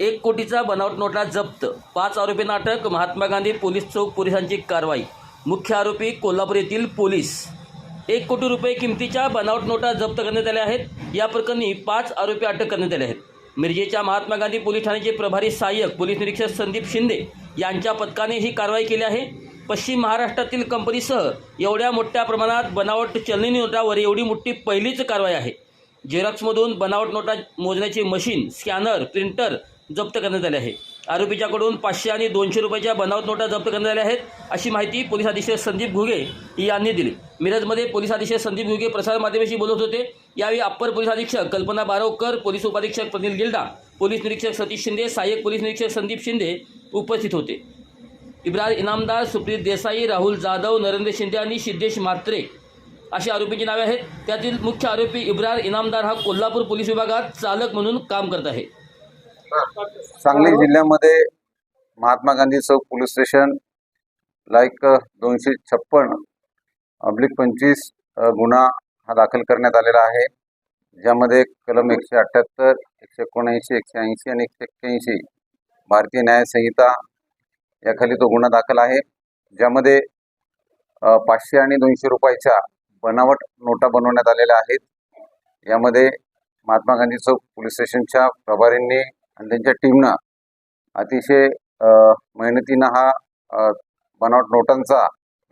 एक कोटीचा बनावट नोटा जप्त. पाच आरोपींना अटक महात्मा गांधी पोलीस चौक पोलिसांची कारवाई. मुख्य आरोपी कोल्हापूर येथील पोलीस. एक कोटी रुपये किमतीच्या बनावट नोटा जप्त करण्यात आल्या आहेत. या प्रकरणी पाच आरोपी अटक करण्यात आले आहेत. मिरजेच्या महात्मा गांधी पोलीस ठाण्याचे प्रभारी सहाय्यक पोलीस निरीक्षक संदीप शिंदे यांच्या पथकाने ही कारवाई केली आहे. पश्चिम महाराष्ट्रातील कंपनीसह एवढ्या मोठ्या प्रमाणात बनावट चलनी नोटावर एवढी मोठी पहिलीच कारवाई आहे. झेरॉक्समधून बनावट नोटा मोजण्याची मशीन स्कॅनर प्रिंटर जप्त करण्यात आले आहे. आरोपीच्याकडून पाचशे आणि दोनशे रुपयाच्या बनावट नोटा जप्त करण्यात आल्या आहेत. अशी माहिती पोलीस अधीक्षक संदीप घुगे यांनी दिली. मिरजमध्ये पोलीस अधीक्षक संदीप घुगे प्रसारमाध्यमाशी बोलत होते. यावेळी अप्पर पोलीस अधीक्षक कल्पना बारोकर पोलीस उपाधीक्षक प्रनिल गिल्डा पोलीस निरीक्षक सतीश शिंदे सहाय्यक पोलीस निरीक्षक संदीप शिंदे उपस्थित होते. इब्रार इनामदार सुप्रीत देसाई राहुल जाधव नरेंद्र शिंदे आणि सिद्धेश म्हात्रे अशी आरोपींची नावे आहेत. त्यातील मुख्य आरोपी इब्रार इनामदार हा कोल्हापूर पोलीस विभागात चालक म्हणून काम करत आहे. सांगली जिल्ह्यामध्ये महात्मा गांधी चौक पोलीस स्टेशन लाईक दोनशे छप्पन अब्लिक पंचवीस गुन्हा हा दाखल करण्यात आलेला आहे. ज्यामध्ये कलम एकशे अठ्ठ्याहत्तर एकशे एकोणऐंशी एकशे ऐंशी आणि एकशे एक्क्याऐंशी भारतीय न्यायसंहिता याखाली तो गुन्हा दाखल आहे. ज्यामध्ये पाचशे आणि दोनशे रुपयाच्या बनावट नोटा बनवण्यात आलेल्या आहेत. यामध्ये महात्मा गांधी चौक पोलीस स्टेशनच्या प्रभारींनी आणि त्यांच्या टीमनं अतिशय मेहनतीनं हा बनावट नोटांचा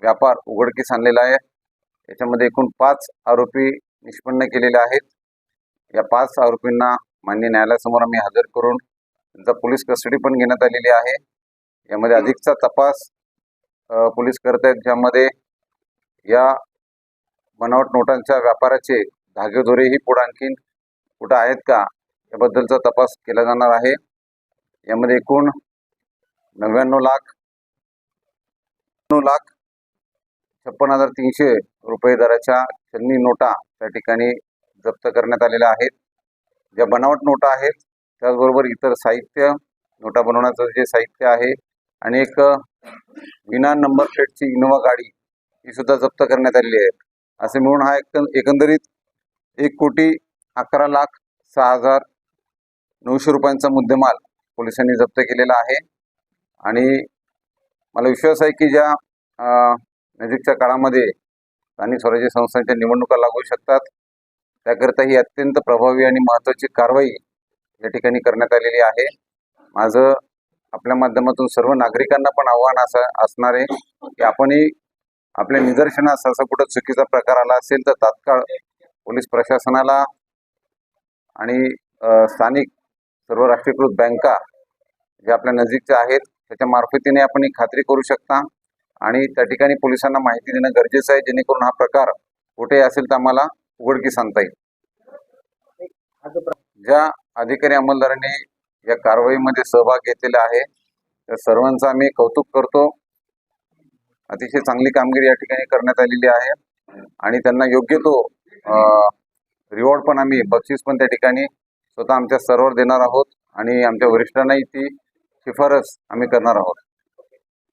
व्यापार उघडकीस आणलेला आहे. याच्यामध्ये एकूण पाच आरोपी निष्पन्न केलेले आहेत. या पाच आरोपींना मान्य न्यायालयासमोर आम्ही हजर करून त्यांचा पोलीस कस्टडी पण घेण्यात आलेली आहे. यामध्ये अधिकचा तपास पोलीस करत आहेत ज्यामध्ये या बनावट नोटांच्या व्यापाराचे धागेदोरेही पुढे आणखीन कुठं आहेत का? याबद्दलचा तपास केला जाणार आहे. यामध्ये एकूण नव्याण्णव लाख नऊ लाख छप्पन हजार तीनशे रुपये दराच्या चलनी नोटा त्या ठिकाणी जप्त करण्यात आलेल्या आहेत. ज्या बनावट नोटा आहेत त्याचबरोबर इतर साहित्य नोटा बनवण्याचं जे साहित्य आहे आणि एक विना नंबर प्लेटची इनोवा गाडी ही सुद्धा जप्त करण्यात आलेली आहे. असे मिळून हा एक एकंदरीत एक कोटी अकरा लाख सहा हजार नऊशे रुपयांचा मुद्देमाल पोलिसांनी जप्त केलेला आहे. आणि मला विश्वास आहे की ज्या नजीकच्या काळामध्ये स्थानिक स्वराज्य संस्थांच्या निवडणुका लागू शकतात त्याकरिता ही अत्यंत प्रभावी आणि महत्त्वाची कारवाई या ठिकाणी करण्यात आलेली आहे. माझं आपल्या माध्यमातून सर्व नागरिकांना पण आव्हान असं असणार आहे की आपणही आपल्या निदर्शनास असा कुठं चुकीचा प्रकार आला असेल तर तात्काळ पोलीस प्रशासनाला आणि स्थानिक सर्व राष्ट्रीयकृत बँका ज्या आपल्या नजीकच्या आहेत त्याच्या मार्फतीने आपण ही खात्री करू शकता. आणि त्या ठिकाणी पोलिसांना माहिती देणं गरजेचं आहे जेणेकरून हा प्रकार कुठे असेल तर आम्हाला उघडकीस आणता येईल. ज्या अधिकारी अंमलदारांनी या कारवाईमध्ये सहभाग घेतलेला आहे त्या सर्वांचं आम्ही कौतुक करतो. अतिशय चांगली कामगिरी या ठिकाणी करण्यात आलेली आहे. आणि त्यांना योग्य तो रिवॉर्ड पण आम्ही बक्षीस पण त्या ठिकाणी स्वतः आमच्या सर्वर देणार आहोत आणि आमच्या वरिष्ठांनाही ती शिफारस आम्ही करणार आहोत.